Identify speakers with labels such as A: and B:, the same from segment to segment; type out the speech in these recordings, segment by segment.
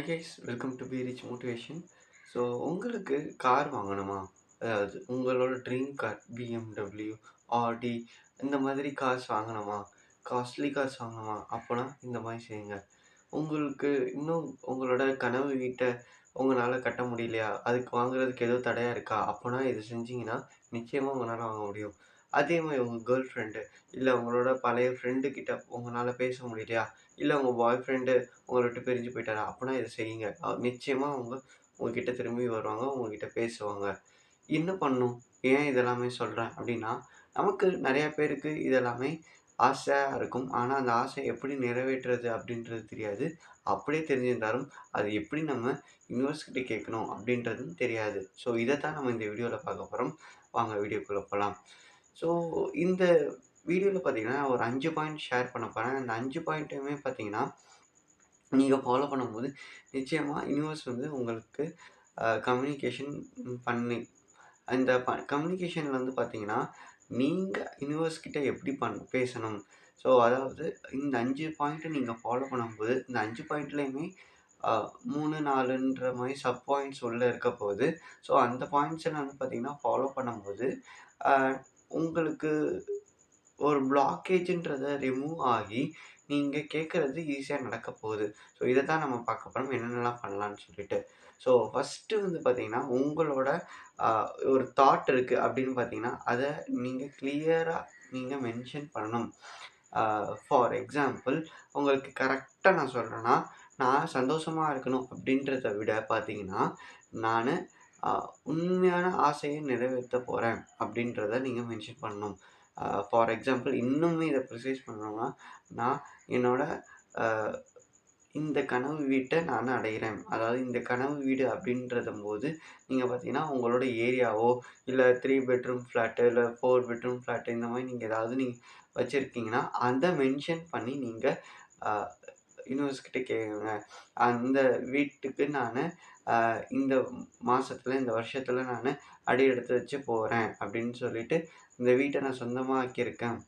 A: Hi guys welcome to B rich motivation so உங்களுக்கு car வாங்கணுமா? அதாவது உங்களோட ட்ரீம் கார் பிஎம்டபிள்யூ ஆடி இந்த மாதிரி கார்ஸ் வாங்கணுமா? காஸ்ட்லி கார்ஸ் வாங்கணுமா? அப்போனா இந்த மாதிரி செய்யுங்க. உங்களுக்கு இன்னும் உங்களோட கனவு வீட்டை உங்களால் கட்ட முடியலையா? அதுக்கு வாங்குறதுக்கு ஏதோ தடையாக இருக்கா? அப்போனா இது செஞ்சீங்கன்னா நிச்சயமாக உங்களால் வாங்க முடியும். அதே மாதிரி உங்கள் கேர்ள் ஃப்ரெண்டு இல்லை உங்களோட பழைய ஃப்ரெண்டு கிட்ட உங்களால் பேச முடியலையா? இல்லை உங்கள் பாய் ஃப்ரெண்டு உங்களை விட்டு பிரிஞ்சு போயிட்டாரா? அப்படின்னா இதை செய்யுங்க. நிச்சயமாக அவங்க உங்ககிட்ட திரும்பி வருவாங்க உங்ககிட்ட பேசுவாங்க. என்ன பண்ணும்? ஏன் இதெல்லாமே சொல்கிறேன் அப்படின்னா நமக்கு நிறையா பேருக்கு இதெல்லாமே ஆசையாக இருக்கும். ஆனால் அந்த ஆசை எப்படி நிறைவேற்றுறது அப்படின்றது தெரியாது. அப்படியே தெரிஞ்சிருந்தாலும் அது எப்படி நம்ம யூனிவர்ஸ்கிட்ட கேட்கணும் அப்படின்றதும் தெரியாது. ஸோ இதை தான் நம்ம இந்த வீடியோவில் பார்க்க போகிறோம் வாங்க வீடியோக்குள்ளே போகலாம் ஸோ இந்த வீடியோவில் பார்த்தீங்கன்னா ஒரு அஞ்சு பாயிண்ட் ஷேர் பண்ண போகிறேன் அந்த அஞ்சு பாயிண்ட்டுமே பார்த்தீங்கன்னா நீங்கள் ஃபாலோ பண்ணும்போது நிச்சயமாக யூனிவர்ஸ் வந்து உங்களுக்கு கம்யூனிகேஷன் பண்ணி அந்த ப கம்யூனிகேஷனில் வந்து பார்த்தீங்கன்னா நீங்கள் யூனிவர்ஸ் கிட்டே எப்படி பண் பேசணும்? ஸோ அதாவது இந்த அஞ்சு பாயிண்ட்டை நீங்கள் ஃபாலோ பண்ணும்போது இந்த அஞ்சு பாயிண்ட்லேயுமே மூணு நாலுன்ற மாதிரி சப் பாயிண்ட்ஸ் உள்ளே இருக்க போகுது. ஸோ அந்த பாயிண்ட்ஸ் எல்லாம் வந்து பார்த்தீங்கன்னா ஃபாலோ பண்ணும்போது உங்களுக்கு ஒரு பிளாக்கேஜ்ன்றதை ரிமூவ் ஆகி நீங்கள் கேட்குறது ஈஸியாக நடக்க போகுது. ஸோ இதை தான் நம்ம பார்க்க போகிறோம் என்னென்னலாம் பண்ணலான்னு சொல்லிட்டு. ஸோ ஃபஸ்ட்டு வந்து பார்த்திங்கன்னா உங்களோட ஒரு தாட் இருக்குது அப்படின்னு பார்த்தீங்கன்னா அதை நீங்கள் கிளியராக நீங்கள் மென்ஷன் பண்ணணும். ஃபார் எக்ஸாம்பிள் உங்களுக்கு கரெக்டாக நான் சொல்கிறேன்னா நான் சந்தோஷமாக இருக்கணும் அப்படின்றத விட பார்த்தீங்கன்னா நான் உண்மையான ஆசையை நிறைவேற்ற போகிறேன் அப்படின்றத நீங்கள் மென்ஷன் பண்ணணும். ஃபார் எக்ஸாம்பிள் இன்னுமே இதை ப்ரிசைஸ் பண்ணணும்னா நான் என்னோடய இந்த கனவு வீட்டை நான் அடைகிறேன் அதாவது இந்த கனவு வீடு அப்படின்றத போது நீங்கள் பார்த்தீங்கன்னா உங்களோட ஏரியாவோ இல்லை த்ரீ பெட்ரூம் ஃப்ளாட்டு இல்லை ஃபோர் பெட்ரூம் ஃப்ளாட்டு இந்த மாதிரி நீங்கள் ஏதாவது நீங்கள் வச்சுருக்கீங்கன்னா அதை மென்ஷன் பண்ணி நீங்கள் யூனிவர்ஸ்கிட்ட கேளுங்க அந்த வீட்டுக்கு நான் இந்த மாதத்தில் இந்த வருஷத்தில் நான் அடி எடுத்து வச்சு போகிறேன் அப்படின்னு சொல்லிட்டு இந்த வீட்டை நான் சொந்தமாக ஆக்கியிருக்கேன்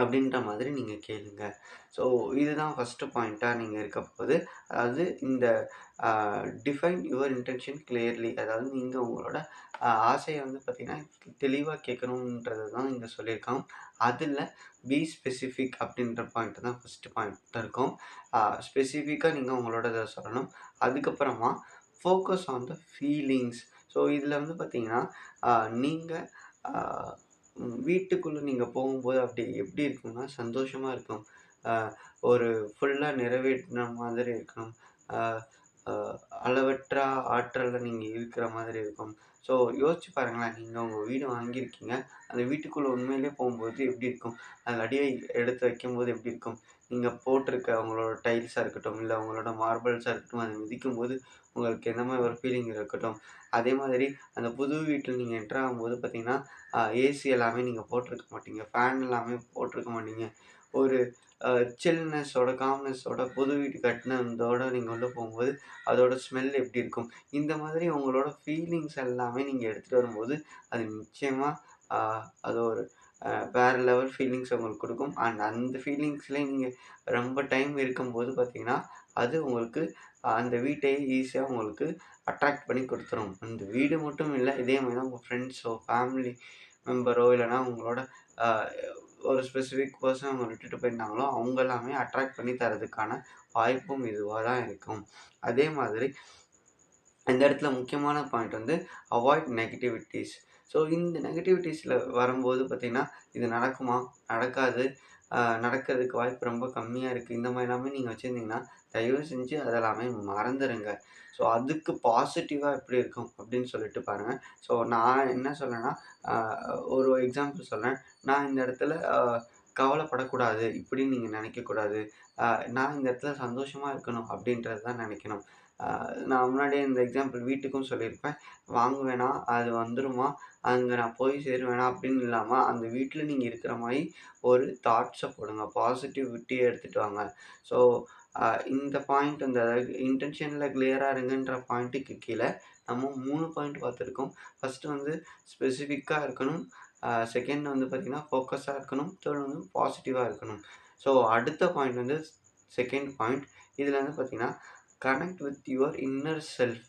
A: அப்படின்ற மாதிரி நீங்கள் கேளுங்க. ஸோ இதுதான் ஃபஸ்ட்டு பாயிண்ட்டாக நீங்கள் இருக்க போகுது அதாவது இந்த டிஃபைன் யுவர் இன்டென்ஷன் கிளியர்லி அதாவது நீங்கள் உங்களோட ஆசையை வந்து பார்த்திங்கன்னா தெளிவாக கேட்கணுன்றது தான் இங்கே சொல்லியிருக்கோம். அதில் பி ஸ்பெசிஃபிக் அப்படின்ற பாயிண்ட் தான் ஃபஸ்ட்டு பாயிண்ட் இருக்கும். ஸ்பெசிஃபிக்காக நீங்கள் உங்களோட இதை சொல்லணும். அதுக்கப்புறமா focus on the feelings so இதில் வந்து பார்த்தீங்கன்னா நீங்கள் வீட்டுக்குள்ளே நீங்கள் போகும்போது அப்படி எப்படி இருக்கும்னா சந்தோஷமாக இருக்கும். ஒரு ஃபுல்லாக நிறைவேற்றின மாதிரி இருக்கணும் அளவற்ற ஆற்றலில் நீங்கள் இருக்கிற மாதிரி இருக்கும். ஸோ யோசிச்சு பாருங்களேன். நீங்கள் உங்கள் வீடு வாங்கியிருக்கீங்க. அந்த வீட்டுக்குள்ளே உண்மையிலே போகும்போது எப்படி இருக்கும்? அந்த அடியை எடுத்து வைக்கும்போது எப்படி இருக்கும்? நீங்கள் போட்டிருக்க அவங்களோட டைல்ஸாக இருக்கட்டும் இல்லை அவங்களோட மார்பிள்ஸாக இருக்கட்டும் அதை மிதிக்கும் போது உங்களுக்கு எந்த மாதிரி ஒரு ஃபீலிங் இருக்கட்டும்? அதே மாதிரி அந்த புது வீட்டில் நீங்கள் என்ட்ரு ஆகும்போது பார்த்தீங்கன்னா ஏசி எல்லாமே நீங்கள் போட்டிருக்க மாட்டீங்க. ஃபேன் எல்லாமே போட்டிருக்க மாட்டீங்க. ஒரு சில்னஸோட காம்னஸோட புது வீடு கட்டினதோட நீங்கள் உள்ளே போகும்போது அதோட ஸ்மெல் எப்படி இருக்கும்? இந்த மாதிரி உங்களோட ஃபீலிங்ஸ் எல்லாமே நீங்கள் எடுத்துகிட்டு வரும்போது அது நிச்சயமாக அது ஒரு வேறு வேற லெவல் ஃபீலிங்ஸ் உங்களுக்கு கொடுக்கும். அண்ட் அந்த ஃபீலிங்ஸ்லேயே நீங்கள் ரொம்ப டைம் இருக்கும்போது பார்த்தீங்கன்னா அது உங்களுக்கு அந்த வீட்டையே ஈஸியாக உங்களுக்கு அட்ராக்ட் பண்ணி கொடுத்துரும். அந்த வீடு மட்டும் இல்லை இதே மாதிரி தான் உங்கள் ஃப்ரெண்ட்ஸோ ஃபேமிலி மெம்பரோ இல்லைனா உங்களோட ஒரு ஸ்பெசிஃபிக் பர்சன் அவங்க விட்டுட்டு போயிருந்தாங்களோ அவங்க எல்லாமே அட்ராக்ட் பண்ணி தரதுக்கான வாய்ப்பும் இதுவாக தான் இருக்கும். அதே மாதிரி இந்த இடத்துல முக்கியமான பாயிண்ட் வந்து அவாய்ட் நெகட்டிவிட்டிஸ் ஸோ இந்த நெகட்டிவிட்டிஸில் வரும்போது பார்த்திங்கன்னா இது நடக்குமா? நடக்காது. நடக்கிறதுக்கு வாய்ப்பு ரொம்ப கம்மியாக இருக்குது இந்த மாதிரி எல்லாமே நீங்கள் வச்சுருந்தீங்கன்னா தயவு செஞ்சு அதெல்லாமே மறந்துடுங்க ஸோ அதுக்கு பாசிட்டிவாக எப்படி இருக்கும் அப்படின்னு சொல்லிட்டு பாருங்கள் ஸோ நான் என்ன சொல்கிறேன்னா ஒரு எக்ஸாம்பிள் சொல்கிறேன் நான் இந்த இடத்துல கவலைப்படக்கூடாது இப்படின்னு நீங்கள் நினைக்கக்கூடாது. நான் இந்த இடத்துல சந்தோஷமாக இருக்கணும் அப்படின்றது தான் நினைக்கணும். நான் முன்னாடியே இந்த எக்ஸாம்பிள் வீட்டுக்கும் சொல்லியிருப்பேன். வாங்குவேனா அது வந்துருமா? அங்கே நான் போய் சேருவேனா அப்படின்னு இல்லாமல் அந்த வீட்டில் நீங்கள் இருக்கிற மாதிரி ஒரு தாட்ஸை போடுங்க. பாசிட்டிவிட்டியை எடுத்துகிட்டு வாங்க. ஸோ இந்த பாயிண்ட் அந்த இன்டென்ஷனில் கிளியராக இருங்கன்ற பாயிண்ட்டுக்கு கீழே நம்ம மூணு பாயிண்ட் பார்த்துருக்கோம். ஃபஸ்ட்டு வந்து ஸ்பெசிஃபிக்காக இருக்கணும். செகண்ட் வந்து பார்த்திங்கன்னா ஃபோக்கஸாக இருக்கணும். தேர்ட் வந்து பாசிட்டிவாக இருக்கணும். ஸோ அடுத்த பாயிண்ட் வந்து செகண்ட் பாயிண்ட் இதில் வந்து பார்த்திங்கன்னா connect with your inner self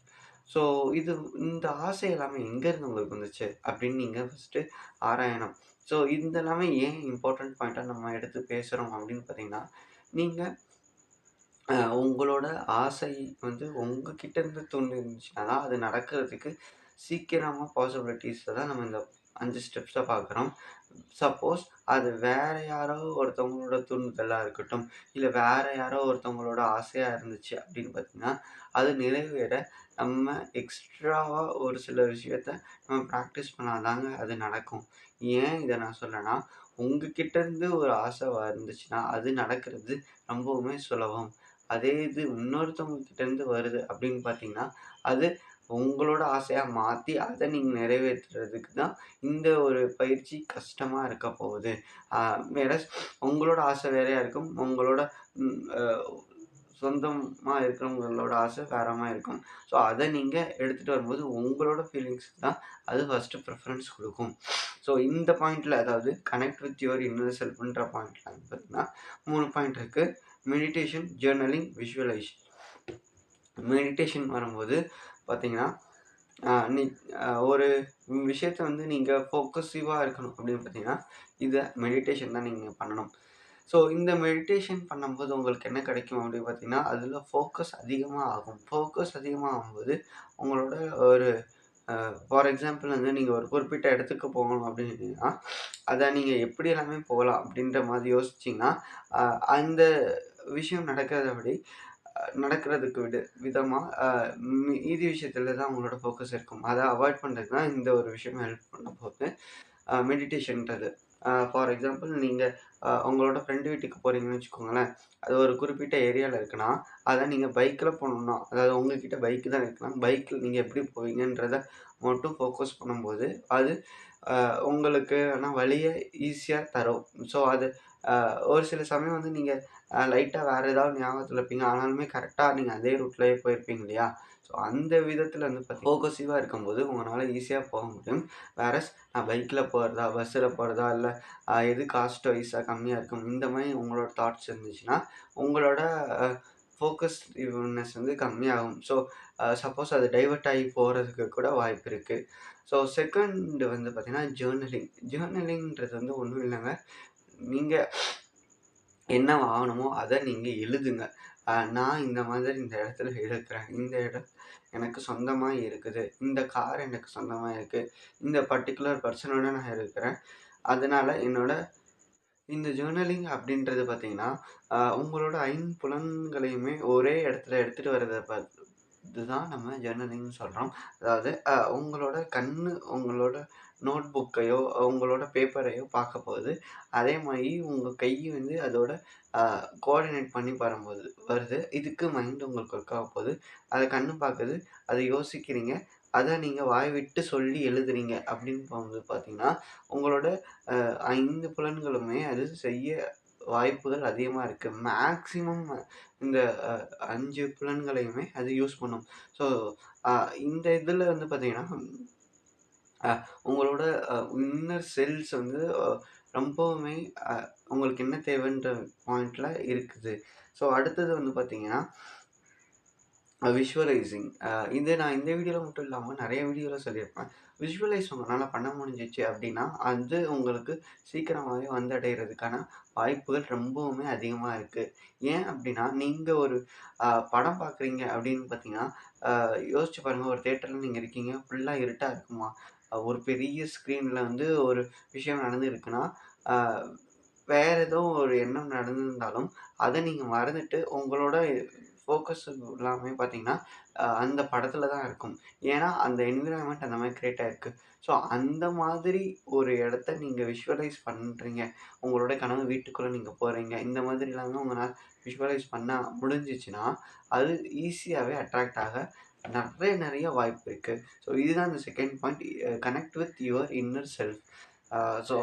A: so இது இந்த ஆசை எல்லாமே எங்கேருந்து உங்களுக்கு வந்துச்சு அப்படின்னு நீங்கள் ஃபஸ்ட்டு ஆராயணும். ஸோ இந்த எல்லாமே ஏன் இம்பார்ட்டண்ட் பாயிண்ட்டாக நம்ம எடுத்து பேசுகிறோம் அப்படின்னு பார்த்தீங்கன்னா நீங்கள் உங்களோட ஆசை வந்து உங்ககிட்ட இருந்து தூண்டி இருந்துச்சுன்னா தான் அது நடக்கிறதுக்கு சீக்கிரமாக பாசிபிலிட்டிஸை தான் நம்ம இந்த அஞ்சு ஸ்டெப்ஸை பார்க்குறோம் சப்போஸ் அது வேறு யாரோ ஒருத்தவங்களோட தூண்டுதலாக இருக்கட்டும் இல்லை வேறு யாரோ ஒருத்தவங்களோட ஆசையாக இருந்துச்சு அப்படின்னு பார்த்திங்கன்னா அது நிறைவேற நம்ம எக்ஸ்ட்ராவாக ஒரு சில விஷயத்த நம்ம ப்ராக்டிஸ் பண்ணாதாங்க அது நடக்கும். ஏன் இதை நான் சொல்லேன்னா உங்ககிட்ட இருந்து ஒரு ஆசை இருந்துச்சுன்னா அது நடக்கிறது ரொம்பவுமே சுலபம். அதே இது இன்னொருத்தவங்க கிட்டேருந்து வருது அப்படின்னு பார்த்தீங்கன்னா அது உங்களோட ஆசையாக மாற்றி அதை நீங்கள் நிறைவேற்றுறதுக்கு தான் இந்த ஒரு பயிற்சி கஷ்டமாக இருக்க போகுது. வேற உங்களோட ஆசை வேறையாக இருக்கும். உங்களோட சொந்தமாக இருக்கிறவங்களோட ஆசை வேறமாக இருக்கும். ஸோ அதை நீங்கள் எடுத்துகிட்டு வரும்போது உங்களோட ஃபீலிங்ஸுக்கு தான் அது ஃபஸ்ட்டு ப்ரிஃபரன்ஸ் கொடுக்கும். ஸோ இந்த பாயிண்டில் அதாவது கனெக்ட் வித் யுவர் இன்னர் செல்ஃப்ன்ற பாயிண்டில் பார்த்தீங்கன்னா மூணு பாயிண்ட் இருக்குது மெடிடேஷன் ஜேர்னலிங் விஷுவலைசேஷன் மெடிடேஷன் வரும்போது பார்த்தீங்கன்னா நீ ஒரு விஷயத்த வந்து நீங்கள் ஃபோக்கஸிவாக இருக்கணும் அப்படின்னு பார்த்தீங்கன்னா இதை மெடிடேஷன் தான் நீங்கள் பண்ணணும். ஸோ இந்த மெடிடேஷன் பண்ணும்போது உங்களுக்கு என்ன கிடைக்கும் அப்படின்னு பார்த்தீங்கன்னா அதில் ஃபோக்கஸ் அதிகமாக ஆகும். ஃபோக்கஸ் அதிகமாக ஆகும்போது உங்களோட ஒரு ஃபார் எக்ஸாம்பிள் வந்து நீங்கள் ஒரு குறிப்பிட்ட இடத்துக்கு போகணும் அப்படின்னா அதை நீங்கள் எப்படி எல்லாமே போகலாம் அப்படின்ற மாதிரி யோசிச்சிங்கன்னா அந்த விஷயம் நடக்கிறத விட நடக்கிறதுக்கு விடு விதமாக மீதி விஷயத்தில் தான் உங்களோட ஃபோக்கஸ் இருக்கும். அதை அவாய்ட் பண்ணுறதுக்கு தான் இந்த ஒரு விஷயம் ஹெல்ப் பண்ண போகுது. மெடிடேஷன்ன்றது ஃபார் எக்ஸாம்பிள் நீங்கள் உங்களோட ஃப்ரெண்டு வீட்டுக்கு போகிறீங்கன்னு வச்சுக்கோங்களேன். அது ஒரு குறிப்பிட்ட ஏரியாவில் இருக்குன்னா அதை நீங்கள் பைக்கில் போகணுன்னா அதாவது உங்ககிட்ட பைக்கு தான் இருக்கலாம் பைக்கில் நீங்கள் எப்படி போவீங்கன்றத மட்டும் ஃபோக்கஸ் பண்ணும்போது அது உங்களுக்கு ஆனால் வழியை ஈஸியாக தரும். ஸோ அது ஒரு சில சமயம் வந்து நீங்கள் லைட்டாக வேறு ஏதாவது ஞாபகத்தில் இருப்பீங்க? ஆனாலுமே கரெக்டாக நீங்கள் அதே ரூட்லேயே போயிருப்பீங்க இல்லையா? ஸோ அந்த விதத்தில் வந்து பார்த்தி ஃபோக்கஸிவாக இருக்கும்போது உங்களால் ஈஸியாக போக முடியும். வேறஸ் நான் பைக்கில் போகிறதா பஸ்ஸில் போகிறதா இல்லை எது காஸ்ட் வைஸாக கம்மியாக இருக்கும் இந்த மாதிரி உங்களோட தாட்ஸ் இருந்துச்சுன்னா உங்களோட ஃபோக்கஸ்னஸ் வந்து கம்மியாகும். ஸோ சப்போஸ் அது டைவர்ட் ஆகி போகிறதுக்கு கூட வாய்ப்பு இருக்குது ஸோ செகண்ட் வந்து பார்த்திங்கன்னா ஜேர்னலிங் ஜேர்னலிங்கிறது வந்து ஒன்றும் இல்லைங்க. நீங்கள் என்ன ஆகணுமோ அதை நீங்கள் எழுதுங்க. நான் இந்த மாதிரி இந்த இடத்துல இருக்கிறேன் இந்த இடம் எனக்கு சொந்தமாக இருக்குது. இந்த கார் எனக்கு சொந்தமாக இருக்குது இந்த பர்டிகுலர் பர்சனோட நான் இருக்கிறேன். அதனால் என்னோட இந்த ஜேர்னலிங் அப்படின்றது பார்த்தீங்கன்னா உங்களோட ஐம்புலன்களையுமே ஒரே இடத்துல எடுத்துகிட்டு வர்றதை பார்த்து இதுதான் நம்ம ஜேர்னலிங்னு சொல்கிறோம் அதாவது உங்களோட கண் உங்களோட நோட் புக்கையோ உங்களோட பேப்பரையோ பார்க்க போகுது அதே மாதிரி உங்கள் கை வந்து அதோட கோஆர்டினேட் பண்ணி வரும்போது வருது. இதுக்கு மைண்ட் உங்களுக்கு ஒர்க் ஆக போகுது. அதை கண்ணு பார்க்குது. அதை யோசிக்கிறீங்க. அதை நீங்கள் வாய் விட்டு சொல்லி எழுதுறீங்க அப்படின்னு போகும்போது பார்த்தீங்கன்னா உங்களோட ஐந்து புலன்களுமே அது செய்ய வாய்ப்புகள் அதிகமாக இருக்குது மேக்ஸிமம் இந்த அஞ்சு புலன்களையுமே அது யூஸ் பண்ணும். ஸோ இந்த இதில் வந்து பார்த்திங்கன்னா உங்களோட இன்னர் செல்ஸ் வந்து ரொம்பவுமே உங்களுக்கு என்ன தேவைன்ற பாயிண்டில் இருக்குது. ஸோ அடுத்தது வந்து பார்த்திங்கன்னா விஷுவலைசிங் இது நான் இந்த வீடியோவில் மட்டும் இல்லாமல் நிறைய வீடியோவில் சொல்லியிருப்பேன். விஷுவலைஸ் உங்களால் பண்ண முடிஞ்சிச்சு அப்படின்னா அது உங்களுக்கு சீக்கிரமாகவே வந்தடைகிறதுக்கான வாய்ப்புகள் ரொம்பவுமே அதிகமாக இருக்குது ஏன் அப்படின்னா நீங்கள் ஒரு படம் பார்க்குறீங்க அப்படின்னு பார்த்தீங்கன்னா யோசிச்சு பாருங்கள் ஒரு தேட்டரில் நீங்கள் இருக்கீங்க ஃபுல்லாக இருட்டாக இருக்குமா? ஒரு பெரிய ஸ்க்ரீனில் வந்து ஒரு விஷயம் நடந்துருக்குன்னா வேறு ஏதோ ஒரு எண்ணம் நடந்திருந்தாலும் அதை நீங்கள் மறந்துட்டு உங்களோட ஃபோக்கஸ் எல்லாமே பார்த்தீங்கன்னா அந்த படத்தில் தான் இருக்கும். ஏன்னா அந்த என்விரான்மெண்ட் அந்த மாதிரி க்ரியேட் ஆகிருக்கு ஸோ அந்த மாதிரி ஒரு இடத்த நீங்கள் விஷுவலைஸ் பண்ணுறீங்க உங்களோட கனவு வீட்டுக்குள்ளே நீங்கள் போகிறீங்க இந்த மாதிரி இல்லாமல் உங்களால் விஷுவலைஸ் பண்ண முடிஞ்சிச்சுன்னா அது ஈஸியாகவே அட்ராக்ட் ஆக நிறைய நிறைய வாய்ப்பு இருக்குது ஸோ இதுதான் இந்த second point connect with your inner self so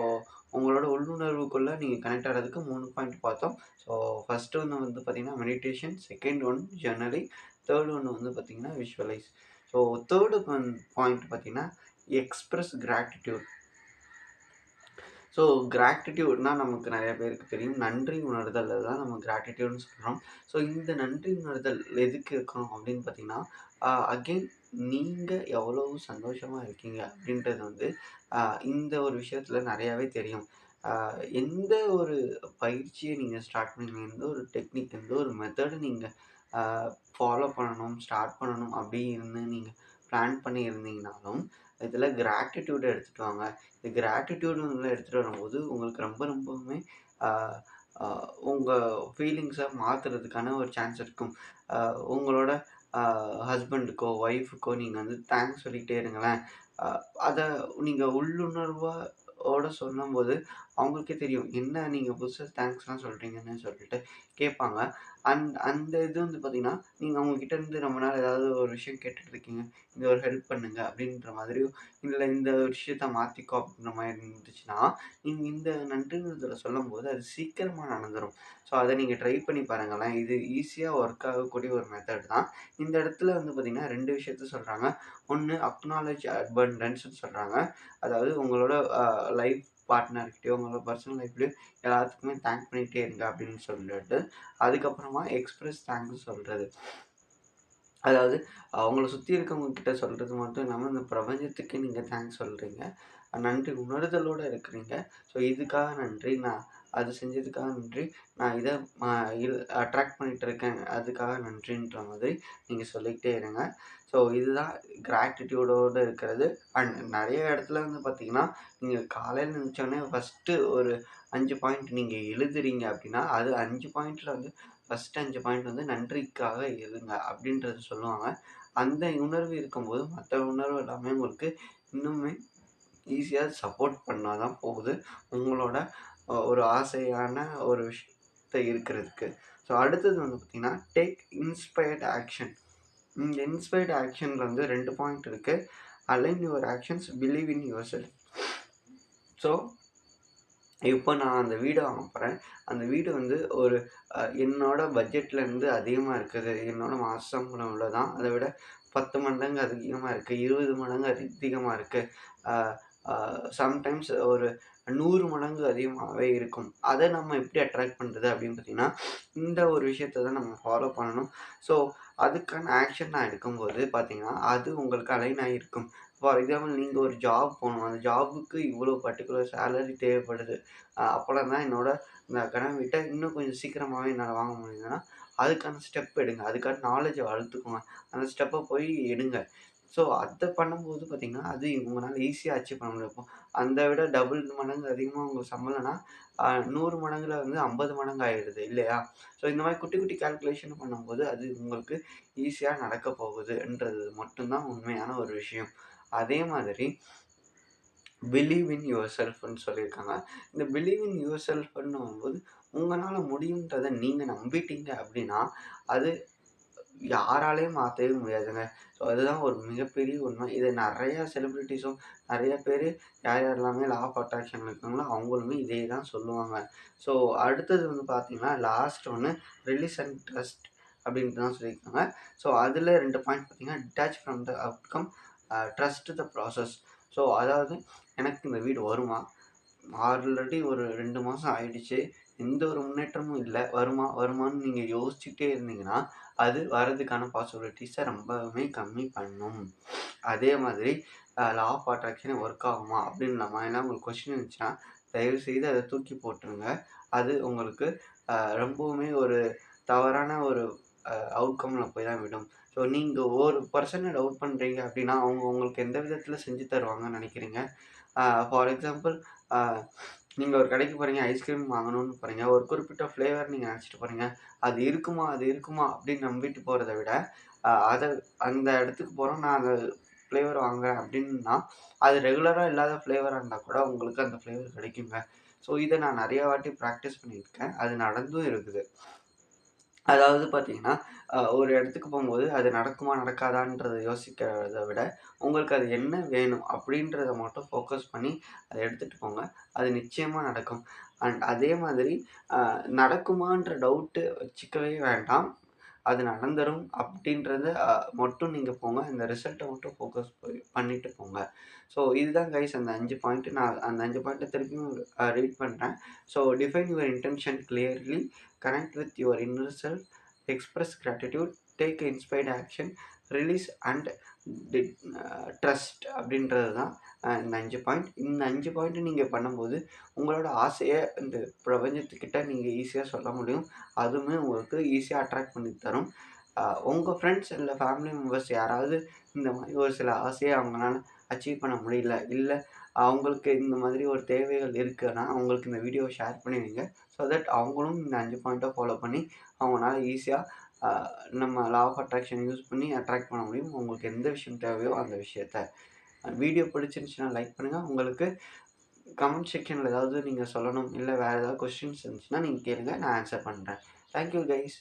A: உங்களோட உள்ளுணர்வுக்குள்ளே நீங்கள் கனெக்ட் ஆகிறதுக்கு மூணு பாயிண்ட் பார்த்தோம். ஸோ ஃபஸ்ட்டு ஒன்று வந்து பார்த்திங்கன்னா meditation second one journaling third ஒன்று வந்து பார்த்திங்கன்னா விஷுவலைஸ் ஸோ தேர்டு பாயிண்ட் பார்த்திங்கன்னா எக்ஸ்ப்ரெஸ் கிராட்டிடியூட் ஸோ கிராட்டிடியூட்னா நமக்கு நிறைய பேருக்கு தெரியும். நன்றி உணர்தல் தான் நம்ம கிராட்டிடியூட்னு சொல்கிறோம் ஸோ இந்த நன்றி உணர்தல் எதுக்கு இருக்கணும் அப்படின்னு பார்த்தீங்கன்னா, அகெயின் நீங்கள் எவ்வளவு சந்தோஷமாக இருக்கீங்க அப்படின்றது வந்து இந்த ஒரு விஷயத்தில் நிறையாவே தெரியும். எந்த ஒரு பயிற்சியை நீங்கள் ஸ்டார்ட் பண்ணீங்க, எந்த ஒரு டெக்னிக், எந்த ஒரு மெத்தடு நீங்கள் ஃபாலோ பண்ணணும், ஸ்டார்ட் பண்ணணும் அப்படின்னு நீங்கள் பிளான் பண்ணி இருந்தீங்கனாலும், இதில் கிராட்டிடியூடை எடுத்துகிட்டு வாங்க. இந்த கிராட்டிடியூடுங்களை எடுத்துகிட்டு வரும்போது, உங்களுக்கு ரொம்ப ரொம்பவுமே உங்கள் ஃபீலிங்ஸை மாற்றுறதுக்கான ஒரு சான்ஸ் இருக்கும். உங்களோட ஹஸ்பண்டுக்கோ, ஒய்ஃபுக்கோ நீங்கள் வந்து தேங்க்ஸ் சொல்லிக்கிட்டே இருங்களேன். அதை நீங்கள் உள்ளுணர்வோட சொல்லும்போது, அவங்களுக்கே தெரியும். என்ன நீங்கள் புதுசாக தேங்க்ஸ்லாம் சொல்கிறீங்கன்னு சொல்லிட்டு கேட்பாங்க. அண்ட் அந்த இது வந்து பார்த்தீங்கன்னா, நீங்கள் அவங்கக்கிட்ட இருந்து ரொம்ப நாள் ஏதாவது ஒரு விஷயம் கேட்டுட்டு இருக்கீங்க. இந்த ஒரு ஹெல்ப் பண்ணுங்க அப்படின்ற மாதிரியோ, இல்லை இந்த விஷயத்த மாற்றிக்கோ அப்படின்ற மாதிரி இருந்துச்சுன்னா, நீங்கள் இந்த நன்றியுணர்தல சொல்லும்போது அது சீக்கிரமாக நடந்துரும். ஸோ அதை நீங்கள் ட்ரை பண்ணி பாருங்களேன். இது ஈஸியாக ஒர்க் ஆகக்கூடிய ஒரு மெத்தட் தான். இந்த இடத்துல வந்து பார்த்தீங்கன்னா ரெண்டு விஷயத்த சொல்கிறாங்க ஒன்று அக்னாலஜ் அட்பண்டன்ஸ்னு சொல்கிறாங்க அதாவது உங்களோட லைஃப் பார்ட்னர்கிட்டயோ, உங்களோட பர்சனல் லைஃப்லயோ எல்லாத்துக்குமே தேங்க் பண்ணிகிட்டே இருங்க அப்படின்னு சொல்லிட்டு, அதுக்கப்புறமா எக்ஸ்பிரஸ் தேங்க்ஸ் சொல்கிறது அதாவது அவங்கள சுற்றி இருக்கவங்க கிட்ட சொல்கிறது மட்டும் இல்லாமல் இந்த பிரபஞ்சத்துக்கு நீங்கள் தேங்க்ஸ் சொல்கிறீங்க நன்றி உணர்தலோடு இருக்கிறீங்க. ஸோ இதுக்காக நன்றி. நான் அது செஞ்சதுக்காக நன்றி. நான் இதை அட்ராக்ட் பண்ணிட்டு இருக்கேன். அதுக்காக நன்றின்ற மாதிரி நீங்கள் சொல்லிக்கிட்டே இருங்க. ஸோ இதுதான் கிராட்டிடியூடோடு இருக்கிறது. அண்ட் நிறைய இடத்துல வந்து பார்த்தீங்கன்னா, நீங்கள் காலையில் நினச்சோடனே ஃபர்ஸ்ட்டு ஒரு அஞ்சு பாயிண்ட் நீங்கள் எழுதுறீங்க அப்படின்னா, அது அஞ்சு பாயிண்டில் வந்து ஃபஸ்ட் அஞ்சு பாயிண்ட் வந்து நன்றிக்காக எழுதுங்க அப்படின்றது சொல்லுவாங்க. அந்த உணர்வு இருக்கும்போது, மற்ற உணர்வு எல்லாமே உங்களுக்கு இன்னுமே ஈஸியாக சப்போர்ட் பண்ணால் தான் போகுது. உங்களோட ஒரு ஆசையான ஒரு விஷயத்த இருக்கிறதுக்கு. ஸோ அடுத்தது வந்து பார்த்திங்கன்னா டேக் இன்ஸ்பயர்ட் ஆக்ஷன். இந்த இன்ஸ்பயர்ட் ஆக்ஷனில் வந்து ரெண்டு பாயிண்ட் இருக்குது align your actions, believe in yourself. So இப்போ நான் அந்த வீடு வாங்கப்போகிறேன் அந்த வீடு வந்து ஒரு என்னோடய பட்ஜெட்லேருந்து அதிகமாக இருக்குது. என்னோடய மாச சம்பளம் இவ்வளோ தான். விட 10 மடங்கு அதிகமாக இருக்குது இருபது மடங்கு அதிகமாக இருக்குது சம்டைம்ஸ் ஒரு நூறு மடங்கு அதிகமாகவே இருக்கும். அதை நம்ம எப்படி அட்ராக்ட் பண்ணுறது அப்படின்னு பார்த்தீங்கன்னா, இந்த ஒரு விஷயத்தை தான் நம்ம ஃபாலோ பண்ணணும். ஸோ அதுக்கான ஆக்ஷன் நான் எடுக்கும்போது பார்த்தீங்கன்னா, அது உங்களுக்கு அலைன் ஆகிருக்கும் ஃபார் எக்ஸாம்பிள் நீங்கள் ஒரு ஜாப் போகணும் அந்த ஜாபுக்கு இவ்வளோ பர்டிகுலர் சேலரி தேவைப்படுது. அப்போலாம் தான் என்னோட இந்த கடன் வீட்ட இன்னும் கொஞ்சம் சீக்கிரமாகவே என்னால் வாங்க முடியுதுன்னா, அதுக்கான ஸ்டெப் எடுங்க. அதுக்கான நாலேஜை வளர்த்துக்கோங்க. அந்த ஸ்டெப்பை போய் எடுங்க. ஸோ அதை பண்ணும்போது பார்த்தீங்கன்னா, அது உங்களால் ஈஸியாக அச்சீவ் பண்ண முடியும். அந்த விட டபுள் மடங்கு அதிகமாக உங்களுக்கு சம்பளம்னா, நூறு மடங்கில் வந்து 50 மடங்கு ஆகிடுது இல்லையா? ஸோ இந்த மாதிரி குட்டி குட்டி கால்குலேஷன் பண்ணும்போது, அது உங்களுக்கு ஈஸியாக நடக்க போகுதுன்றது மட்டும்தான் உண்மையான ஒரு விஷயம். அதே மாதிரி பிலீவ் இன் யுவர் செல்ஃப்னு சொல்லியிருக்காங்க. இந்த பிலீவ் இன் யுவர் செல்ஃப்ன்னும்போது, உங்களால் முடியுன்றதை நீங்கள் நம்பிட்டீங்க அப்படின்னா, அது யாராலையும் மாற்றவே முடியாதுங்க. ஸோ அதுதான் ஒரு மிகப்பெரிய உண்மை. இதை நிறையா செலிப்ரிட்டிஸும் நிறையா பேர் யார் யாரெல்லாமே லா ஆஃப் அட்ராக்ஷன் இருக்காங்களோ, அவங்களுமே இதே தான் சொல்லுவாங்க. ஸோ அடுத்தது வந்து பார்த்தீங்கன்னா, லாஸ்ட் ஒன்று ரிலீஸ் அண்ட் ட்ரஸ்ட் அப்படின்ட்டு தான் சொல்லியிருக்காங்க. ஸோ அதில் ரெண்டு பாயிண்ட் பார்த்தீங்கன்னா, detach from the outcome, trust the process. So அதாவது எனக்கு இந்த வீடு வருமா? ஆல்ரெடி ஒரு ரெண்டு மாதம் ஆயிடுச்சு. எந்த ஒரு முன்னேற்றமும் இல்லை வருமா வருமான்னு நீங்கள் யோசிச்சுட்டே இருந்தீங்கன்னா, அது வர்றதுக்கான பாசிபிலிட்டிஸை ரொம்பவுமே கம்மி பண்ணும். அதே மாதிரி லா ஆஃப் அட்ராக்ஷன் ஒர்க் ஆகுமா? அப்படின்ற மாரிலாம் உங்களுக்கு கொஸ்டின் இருந்துச்சுன்னா, தயவுசெய்து அதை தூக்கி போட்டுருங்க. அது உங்களுக்கு ரொம்பவுமே ஒரு தவறான ஒரு அ அவுட்கம்ல போய் தான் விடும். ஸோ நீங்கள் ஒரு பர்சனை டவுட் பண்ணுறீங்க அப்படின்னா, அவங்க உங்களுக்கு எந்த விதத்தில் செஞ்சு தருவாங்கன்னு நினைக்கிறீங்க ஃபார் எக்ஸாம்பிள் நீங்கள் ஒரு கடைக்கு போகிறீங்க ஐஸ்கிரீம் வாங்கணும்னு போறீங்க. ஒரு குறிப்பிட்ட ஃப்ளேவர் நீங்கள் நினச்சிட்டு போறீங்க. அது இருக்குமா அது இருக்குமா அப்படின்னு நம்பிட்டு போகிறத விட, அதை அந்த இடத்துக்கு போகிறோம் நான் அந்த ஃப்ளேவர் வாங்குறேன் அப்படின்னா, அது ரெகுலராக இல்லாத ஃப்ளேவராக இருந்தால் கூட உங்களுக்கு அந்த ஃப்ளேவர் கிடைக்குங்க. ஸோ இதை நான் நிறையா வாட்டி ப்ராக்டிஸ் பண்ணியிருக்கேன். அது நடந்தும் இருக்குது. அதாவது பார்த்தீங்கன்னா, ஒரு இடத்துக்கு போகும்போது அது நடக்குமா, நடக்காதான்றதை யோசிக்கிறத விட, உங்களுக்கு அது என்ன வேணும் அப்படின்றத மட்டும் ஃபோக்கஸ் பண்ணி அதை எடுத்துகிட்டு போங்க. அது நிச்சயமாக நடக்கும். அண்ட் அதே மாதிரி நடக்குமான்ற டவுட்டு வச்சுக்கவே வேண்டாம். அது நடந்துடும் அப்படின்றத மட்டும் நீங்கள் போங்க. இந்த ரிசல்ட்டை மட்டும் ஃபோக்கஸ் பண்ணிட்டு போங்க. ஸோ இதுதான் கைஸ் அந்த அஞ்சு பாயிண்ட்டு நான் அந்த அஞ்சு பாயிண்ட்டை திருப்பியும் ரீட் பண்ணுறேன் so define your intention clearly, connect with your inner self, express gratitude, take inspired action, release and trust அப்படின்றது தான் uh, இந்த அஞ்சு பாயிண்ட். இந்த அஞ்சு பாயிண்ட் நீங்கள் பண்ணும்போது, உங்களோட ஆசையை இந்த பிரபஞ்சத்துக்கிட்ட நீங்கள் ஈஸியாக சொல்ல முடியும். அதுவுமே உங்களுக்கு ஈஸியாக அட்ராக்ட் பண்ணி தரும். உங்கள் ஃப்ரெண்ட்ஸ் இல்லை ஃபேமிலி மெம்பர்ஸ் யாராவது இந்த மாதிரி ஒரு சில ஆசையை அவங்களால அச்சீவ் பண்ண முடியல, இல்லை அவங்களுக்கு இந்த மாதிரி ஒரு தேவைகள் இருக்குன்னா, அவங்களுக்கு இந்த வீடியோவை ஷேர் பண்ணி வைங்க. ஸோ தட் அவங்களும் இந்த அஞ்சு பாயிண்ட்டை ஃபாலோ பண்ணி அவங்களால ஈஸியாக நம்ம லா ஆஃப் அட்ராக்ஷன் யூஸ் பண்ணி அட்ராக்ட் பண்ண முடியும். உங்களுக்கு எந்த விஷயம் தேவையோ அந்த விஷயத்த. வீடியோ பிடிச்சிருந்துச்சுன்னா லைக் பண்ணுங்கள் உங்களுக்கு கமெண்ட் செக்ஷனில் ஏதாவது நீங்கள் சொல்லணும், இல்லை வேறு ஏதாவது கொஸ்டின்ஸ் இருந்துச்சுன்னா நீங்கள் கேளுங்க. நான் ஆன்சர் பண்ணுறேன் தேங்க் யூ கைஸ்.